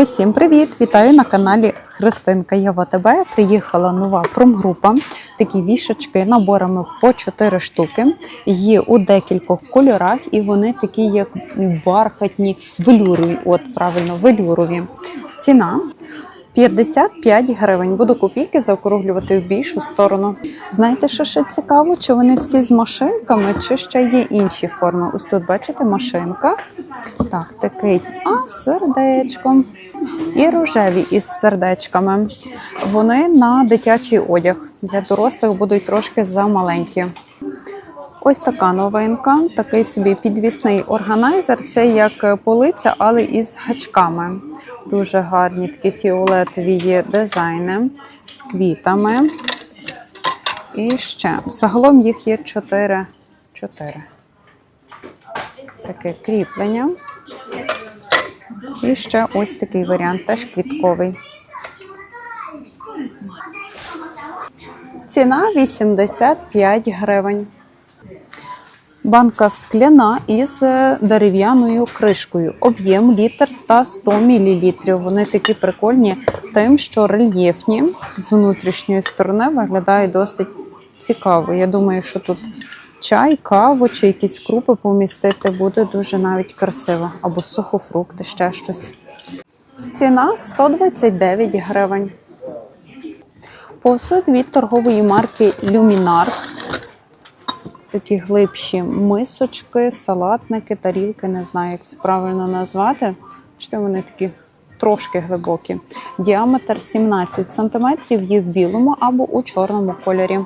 Усім привіт! Вітаю на каналі Христинка. Я в АТБ. Приїхала нова промгрупа. Такі вішачки наборами по 4 штуки. Є у декількох кольорах, і вони такі, як бархатні, велюрові. От правильно, велюрові. Ціна 55 гривень. Буду копійки заокруглювати в більшу сторону. Знаєте, що ще цікаво? Чи вони всі з машинками, чи ще є інші форми? Ось тут бачите машинка. Так, такий а сердечком. І рожеві із сердечками. Вони на дитячий одяг. Для дорослих будуть трошки замаленькі. Ось така новинка, такий собі підвісний органайзер. Це як полиця, але із гачками. Дуже гарні такі фіолетові є дизайни з квітами. І ще загалом їх є 4. 4. Таке кріплення. І ще ось такий варіант, теж квітковий. Ціна 85 гривень. Банка скляна із е, дерев'яною кришкою. Об'єм літр та 100 мл. Вони такі прикольні, тим, що рельєфні з внутрішньої сторони виглядає досить цікаво. Я думаю, що тут чай, каву чи якісь крупи помістити буде дуже навіть красиво. Або сухофрукти, ще щось. Ціна 129 гривень. Посуд від торгової марки Люмінар. Такі глибші мисочки, салатники, тарілки, не знаю, як це правильно назвати. Бачите, вони такі трошки глибокі. Діаметр 17 см, є в білому або у чорному кольорі.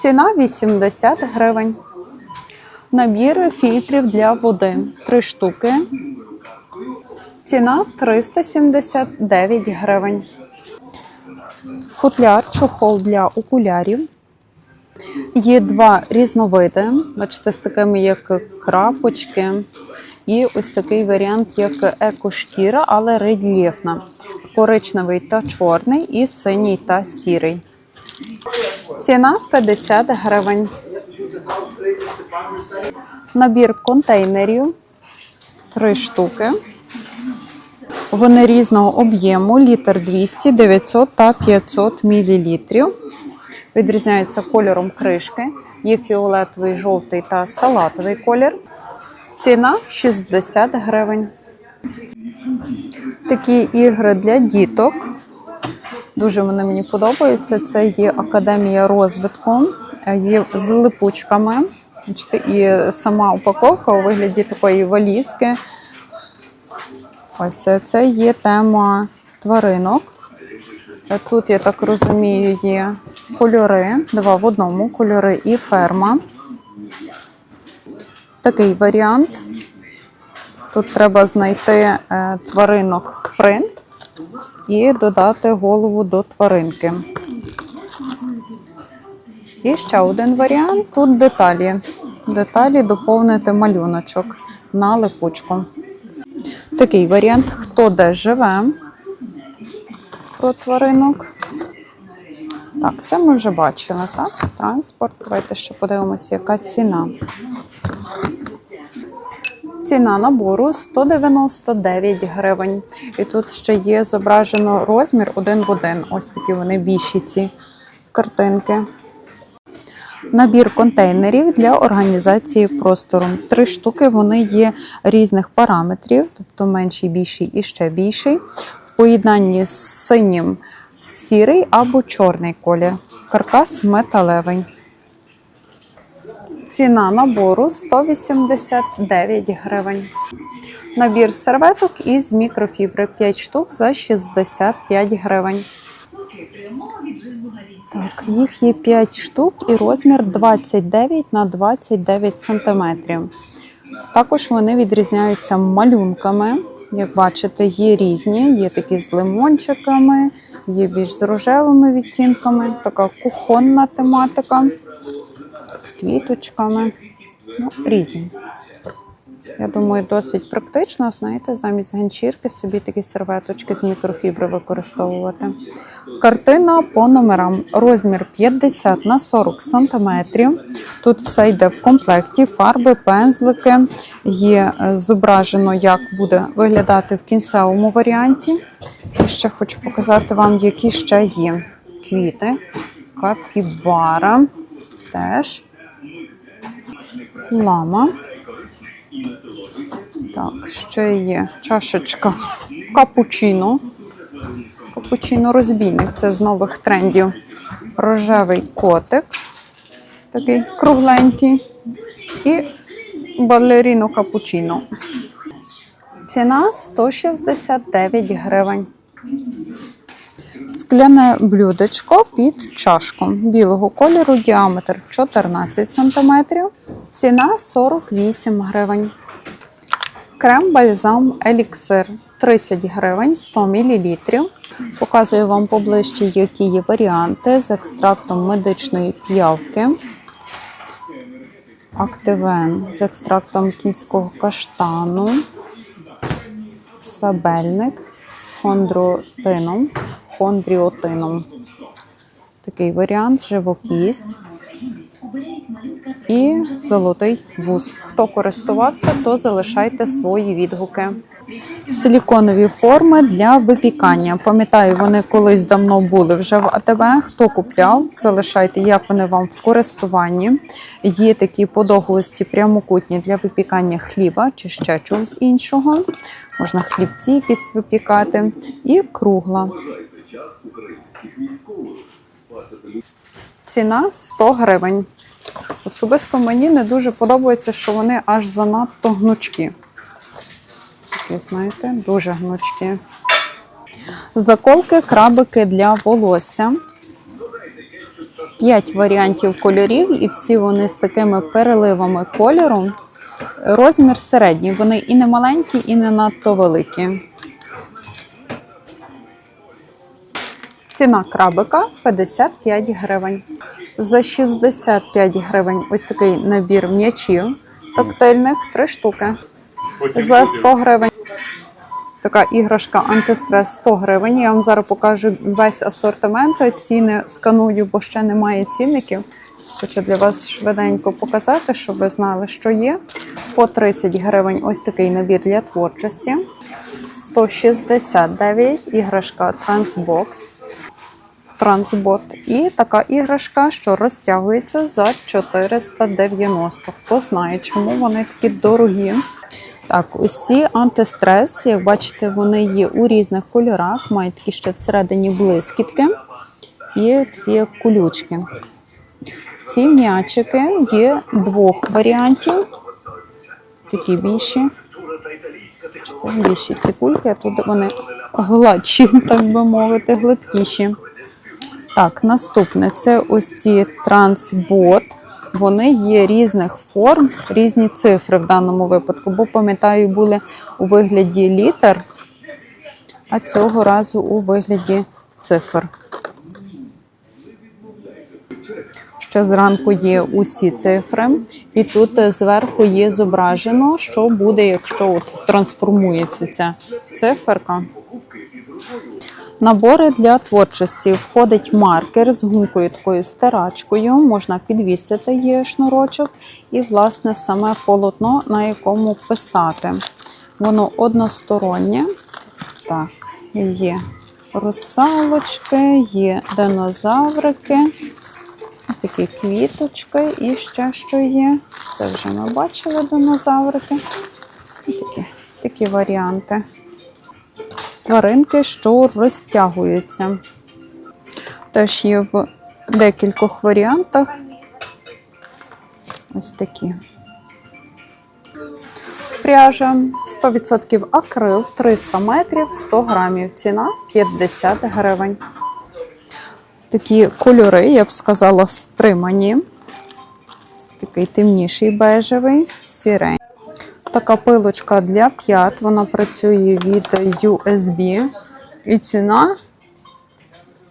Ціна 80 гривень. Набір фільтрів для води. Три штуки. Ціна 379 гривень. Футляр, чохол для окулярів. Є два різновиди. Бачите, з такими як крапочки. І ось такий варіант, як екошкіра, але рельєфна. Коричневий та чорний, і синій та сірий. Ціна 50 гривень. Набір контейнерів. Три штуки. Вони різного об'єму, літр 200, 900 та 500 мл. Відрізняються кольором кришки. Є фіолетовий, жовтий та салатовий колір. Ціна 60 гривень. Такі ігри для діток. Дуже вони мені подобаються. Це є академія розвитку, є з липучками. І сама упаковка у вигляді такої валізки. Ось це є тема тваринок. Тут, я так розумію, є кольори, два в одному кольори і ферма. Такий варіант. Тут треба знайти е, тваринок принт і додати голову до тваринки. І ще один варіант. Тут деталі. Деталі доповнити малюночок на липучку. Такий варіант, хто де живе про тваринок. Так, це ми вже бачили, так? Транспорт. Давайте ще подивимося, яка ціна. Ціна набору 199 гривень. І тут ще є зображено розмір один в один. Ось такі вони більші ці картинки. Набір контейнерів для організації простору. Три штуки вони є різних параметрів, тобто менший, більший і ще більший. В поєднанні з синім сірий або чорний колір. Каркас металевий. Ціна набору 189 гривень. Набір серветок із мікрофібри 5 штук за 65 гривень. Так, їх є 5 штук і розмір 29 на 29 сантиметрів. Також вони відрізняються малюнками. Як бачите, є різні, є такі з лимончиками, є більш з рожевими відтінками, така кухонна тематика з квіточками. Ну, різні. Я думаю, досить практично, знаєте, замість ганчірки собі такі серветочки з мікрофібри використовувати. Картина по номерам. Розмір 50 на 40 см. Тут все йде в комплекті, фарби, пензлики. Є е, зображено, як буде виглядати в кінцевому варіанті. І ще хочу показати вам, які ще є квіти. Капібара теж. Лама. Так, ще є чашечка капучино. Капучино розбійник це з нових трендів. Рожевий котик, такий кругленький. І балеріно капучино. Ціна 169 гривень. Скляне блюдечко під чашку білого кольору, діаметр 14 см, ціна 48 гривень. Крем бальзам еліксир 30 гривень 100 мл. Показую вам поближче, які є варіанти з екстрактом медичної п'явки. Активен з екстрактом кінського каштану. Сабельник з хондротином, хондріотином. Такий варіант живокість і золотий вуз. Хто користувався, то залишайте свої відгуки. Силіконові форми для випікання. Пам'ятаю, вони колись давно були вже в АТБ. Хто купляв, залишайте, як вони вам в користуванні. Є такі подовгості прямокутні для випікання хліба чи ще чогось іншого. Можна хлібці якісь випікати. І кругла. Ціна 100 гривень. Особисто мені не дуже подобається, що вони аж занадто гнучкі. Такі, знаєте, дуже гнучкі. Заколки, крабики для волосся. П'ять варіантів кольорів, і всі вони з такими переливами кольору. Розмір середній. Вони і не маленькі, і не надто великі. Ціна крабика 55 гривень. За 65 гривень ось такий набір м'ячів тактильних, три штуки. За 100 гривень. Така іграшка антистрес 100 гривень. Я вам зараз покажу весь асортимент. Ціни сканую, бо ще немає цінників. Хочу для вас швиденько показати, щоб ви знали, що є. По 30 гривень ось такий набір для творчості. 169 іграшка Transbox. Трансбот. І така іграшка, що розтягується за 490. Хто знає, чому вони такі дорогі. Так, ось ці антистрес, як бачите, вони є у різних кольорах, мають такі ще всередині блискітки і такі як кулючки. Ці м'ячики є двох варіантів. Такі більші. Більші ці кульки, тут вони гладші, так би мовити, гладкіші. Так, наступне це ось ці трансбот. Вони є різних форм, різні цифри в даному випадку, бо пам'ятаю, були у вигляді літер, а цього разу у вигляді цифр. Ще зранку є усі цифри, і тут зверху є зображено, що буде, якщо от трансформується ця циферка. Набори для творчості входить маркер з гумкою такою стирачкою, можна підвісити є шнурочок, і, власне, саме полотно, на якому писати. Воно одностороннє. Так, є русалочки, є динозаврики, такі квіточки, і ще що є. Це вже ми бачили динозаврики. Такі, такі варіанти тваринки, що розтягуються. Теж є в декількох варіантах. Ось такі. Пряжа 100% акрил 300 метрів 100 грамів. Ціна 50 гривень. Такі кольори, я б сказала, стримані. Такий темніший бежевий, сірень. Така пилочка для п'ят, вона працює від USB. І ціна.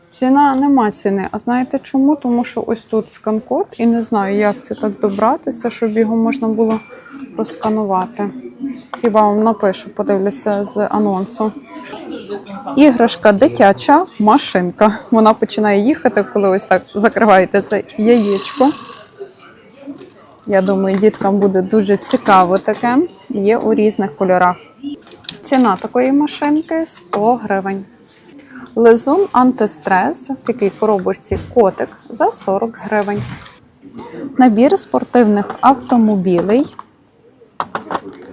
Ціна нема ціни. А знаєте чому? Тому що ось тут скан-код, і не знаю, як це так добратися, щоб його можна було просканувати. Хіба вам напишу, подивлюся з анонсу. Іграшка дитяча машинка. Вона починає їхати, коли ось так закриваєте це яєчко. Я думаю, діткам буде дуже цікаво таке. Є у різних кольорах. Ціна такої машинки 100 гривень. Лизун антистрес в такій коробочці котик за 40 гривень. Набір спортивних автомобілей.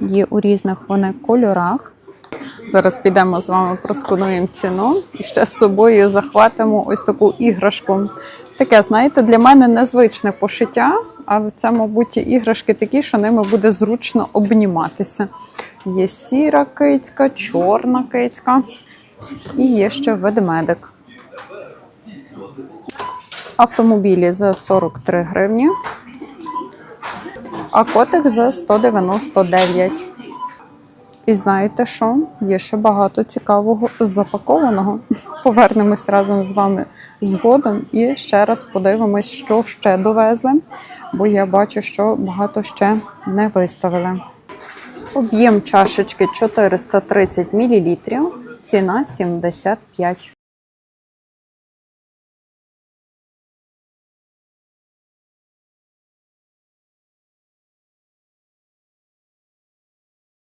Є у різних вони кольорах. Зараз підемо з вами проскануємо ціну і ще з собою захватимо ось таку іграшку. Таке, знаєте, для мене незвичне пошиття, але це, мабуть, іграшки такі, що ними буде зручно обніматися. Є сіра кицька, чорна кицька і є ще ведмедик. Автомобілі за 43 гривні, а котик за 199. І знаєте що? Є ще багато цікавого запакованого. Повернемось разом з вами згодом і ще раз подивимось, що ще довезли, бо я бачу, що багато ще не виставили. Об'єм чашечки 430 мл, ціна 75.